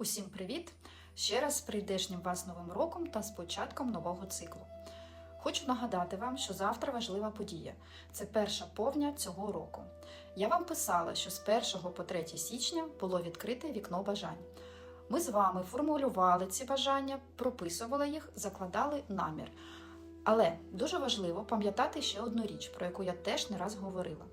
Усім привіт! Ще раз з прийдешнім вас новим роком та з початком нового циклу. Хочу нагадати вам, що завтра важлива подія. Це перша повня цього року. Я вам писала, що з 1 по 3 січня було відкрите вікно бажань. Ми з вами формулювали ці бажання, прописували їх, закладали намір. Але дуже важливо пам'ятати ще одну річ, про яку я теж не раз говорила: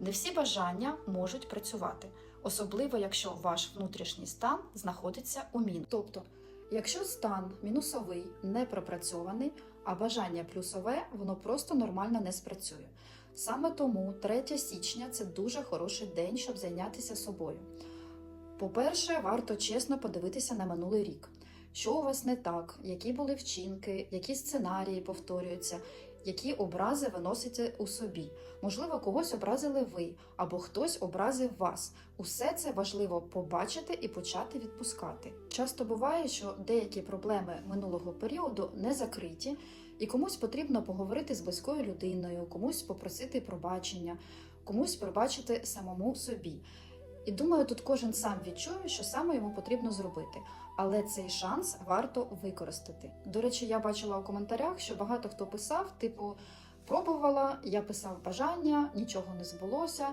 не всі бажання можуть працювати, особливо якщо ваш внутрішній стан знаходиться у мінусі. Тобто, якщо стан мінусовий не пропрацьований, а бажання плюсове, воно просто нормально не спрацює. Саме тому 3 січня це дуже хороший день, щоб зайнятися собою. По-перше, варто чесно подивитися на минулий рік. Що у вас не так, які були вчинки, які сценарії повторюються, які образи ви носите у собі. Можливо, когось образили ви, або хтось образив вас. Усе це важливо побачити і почати відпускати. Часто буває, що деякі проблеми минулого періоду не закриті, і комусь потрібно поговорити з близькою людиною, комусь попросити пробачення, комусь пробачити самому собі. І думаю, тут кожен сам відчує, що саме йому потрібно зробити. Але цей шанс варто використати. До речі, я бачила у коментарях, що багато хто писав, типу, пробувала, я писав бажання, нічого не збулося.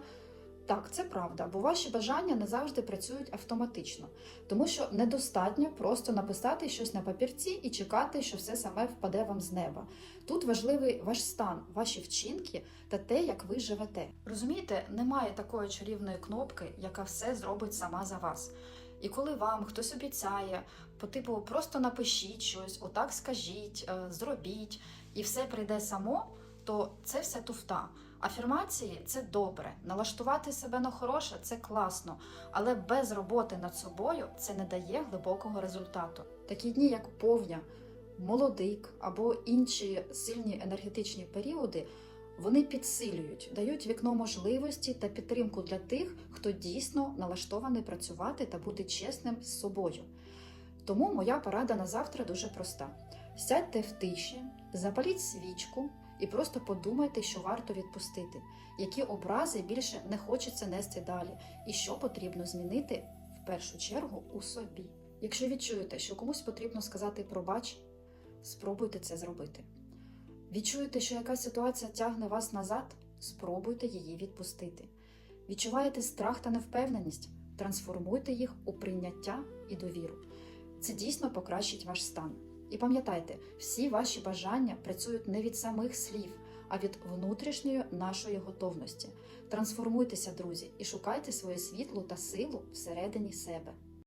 Так, це правда, бо ваші бажання не завжди працюють автоматично, тому що недостатньо просто написати щось на папірці і чекати, що все саме впаде вам з неба. Тут важливий ваш стан, ваші вчинки та те, як ви живете. Розумієте, немає такої чарівної кнопки, яка все зробить сама за вас. І коли вам хтось обіцяє, по типу просто напишіть щось, отак скажіть, е, зробіть, і все прийде само, то це все туфта. Афірмації це добре, налаштувати себе на хороше це класно, але без роботи над собою це не дає глибокого результату. Такі дні, як повня, молодик або інші сильні енергетичні періоди, вони підсилюють, дають вікно можливості та підтримку для тих, хто дійсно налаштований працювати та бути чесним з собою. Тому моя порада на завтра дуже проста: сядьте в тиші, запаліть свічку і просто подумайте, що варто відпустити, які образи більше не хочеться нести далі, і що потрібно змінити в першу чергу у собі. Якщо відчуєте, що комусь потрібно сказати пробач, спробуйте це зробити. Відчуєте, що якась ситуація тягне вас назад, спробуйте її відпустити. Відчуваєте страх та невпевненість, трансформуйте їх у прийняття і довіру. Це дійсно покращить ваш стан. І пам'ятайте, всі ваші бажання працюють не від самих слів, а від внутрішньої нашої готовності. Трансформуйтеся, друзі, і шукайте своє світло та силу всередині себе.